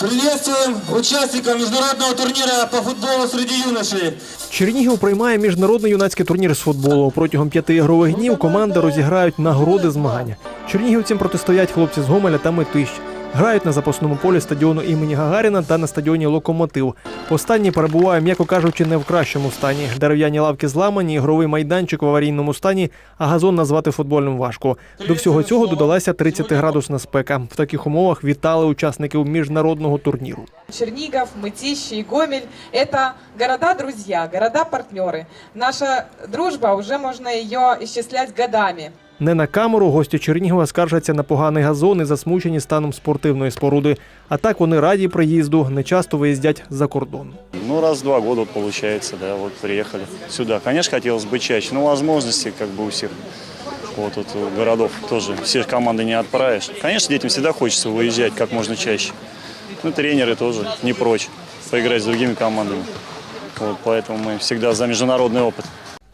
Приветствуем участников международного турнира по футболу среди юношей. Чернігів приймає міжнародний юнацький турнір з футболу. Протягом п'яти ігрових днів команди розіграють нагороди змагання. Чернігівцям протистоять хлопці з Гомеля та Метищ. Грають на запасному полі стадіону імені Гагаріна та на стадіоні Локомотив. Останній перебуває, м'яко кажучи, не в кращому стані. Дерев'яні лавки зламані, ігровий майданчик в аварійному стані, а газон назвати футбольним важко. До всього цього додалася 30-градусна спека. В таких умовах вітали учасників міжнародного турніру. Чернигов, Мытищи и Гомель – это города-друзья, города-партнеры. Наша дружба, уже можно ее исчислять годами. Не на камеру гості Чернігова скаржаться на поганий газон і засмучені станом спортивної споруди. А так вони раді приїзду, не часто виїздять за кордон. Ну, раз в два года вот получается, да, вот приехали сюда. Конечно, хотелось бы чаще, но возможности как бы у всех вот тут у городов тоже все команды не отправишь. Конечно, детям всегда хочется выезжать как можно чаще. Ну, тренеры тоже не прочь поиграть с другими командами. Вот, поэтому мы всегда за международный опыт.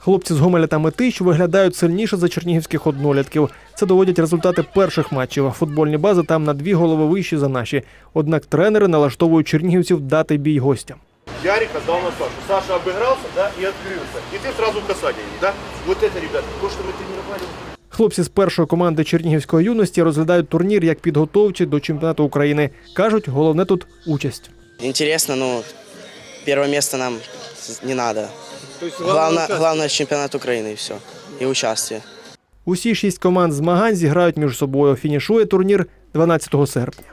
Хлопці з Гомеля та Метищ виглядають сильніше за чернігівських однолітків. Це доводять результати перших матчів. Футбольні бази там на дві голови вищі за наші. Однак тренери налаштовують чернігівців дати бій гостям. Ярик отдал на Сашу. Саша обыгрался, да, и открылся. И ты сразу в касание, да? Вот это, ребята, то, что мы тренировали. Хлопці з першої команди чернігівської юності розглядають турнір як підготовчий до чемпіонату України. кажуть, головне тут участь. Интересно, но первое место нам не надо. главное, главное чемпионат Украины и все. И участие. Усі шість команд змагань зіграють між собою. Фінішує турнір 12 серпня.